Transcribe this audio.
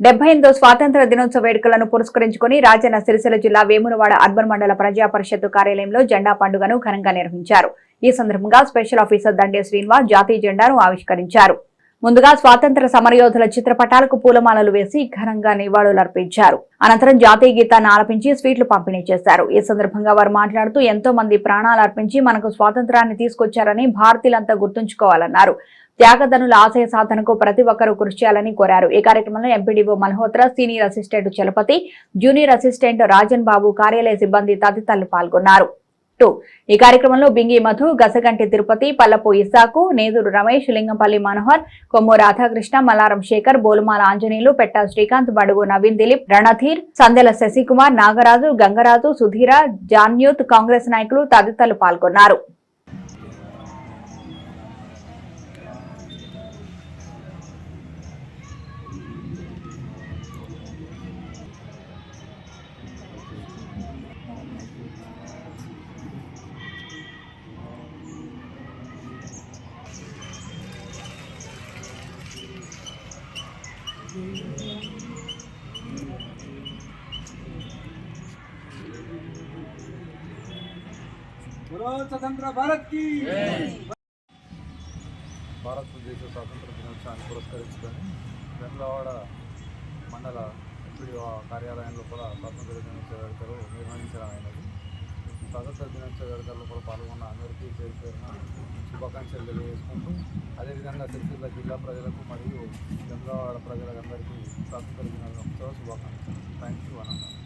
డెబ్బై ఎనిమిదో స్వాతంత్ర దినోత్సవ వేడుకలను పురస్కరించుకుని రాజన్న సిరిసిల్ల జిల్లా వేమునవాడ అర్బన్ మండల ప్రజా పరిషత్ కార్యాలయంలో జెండా పండుగను ఘనంగా నిర్వహించారు. ఈ సందర్భంగా స్పెషల్ ఆఫీసర్ దండే శ్రీనివాస్ జాతీయ జెండాను ఆవిష్కరించారు. ముందుగా స్వాతంత్ర సమరయోధుల చిత్రపటాలకు పూలమాలలు వేసి ఘనంగా నివాళులర్పించారు అనంతరం జాతీయ గీతాన్ని ఆలపించి స్వీట్లు పంపిణీ చేశారు. ఈ సందర్భంగా వారు మాట్లాడుతూ ఎంతో మంది ప్రాణాలు అర్పించి మనకు స్వాతంత్రాన్ని తీసుకొచ్చారని భారతీయులంతా గుర్తుంచుకోవాలన్నారు. త్యాగధనుల ఆశయ సాధనకు ప్రతి ఒక్కరూ కృషి చేయాలని కోరారు. ఈ కార్యక్రమంలో MPDO Malhotra senior assistant Chalapathi junior assistant Rajan Babu కార్యాలయ సిబ్బంది తదితరులు పాల్గొన్నారు. ఈ కార్యక్రమంలో బింగి మధు గసగంటి తిరుపతి పల్లపు ఇసాకు నేదురు రమేష్ లింగంపల్లి మనోహర్ కొమ్ము రాధాకృష్ణ మల్లారం శేఖర్ బోలుమాల ఆంజనేయులు పెట్ట శ్రీకాంత్ బడుగు నవీన్ దిలీప్ రణధీర్ సందెల శశికుమార్ నాగరాజు గంగరాజు సుధీర జాన్యూత్ కాంగ్రెస్ నాయకులు తదితరులు పాల్గొన్నారు. భారత్కి భారతదేశ స్వాతంత్ర దినోత్సవాన్ని పురస్కరించుకొని వెంగళవాడ మండల ఎంపీడీఓ కార్యాలయంలో కూడా స్వాతంత్ర దినోత్సవ వేడుకలు నిర్వహించడం అయినది. స్వాతంత్ర దినోత్సవ వేడుకల్లో కూడా పాల్గొన్న అందరికీ పేరు పేరున శుభాకాంక్షలు తెలియజేసుకుంటూ అదేవిధంగా సిరిసిల్ల జిల్లా ప్రజలకు మరియు వెమ్లవాడ ప్రజలందరికీ స్వాతంత్ర దినోత్సవ శుభాకాంక్షలు. Thank you Anantha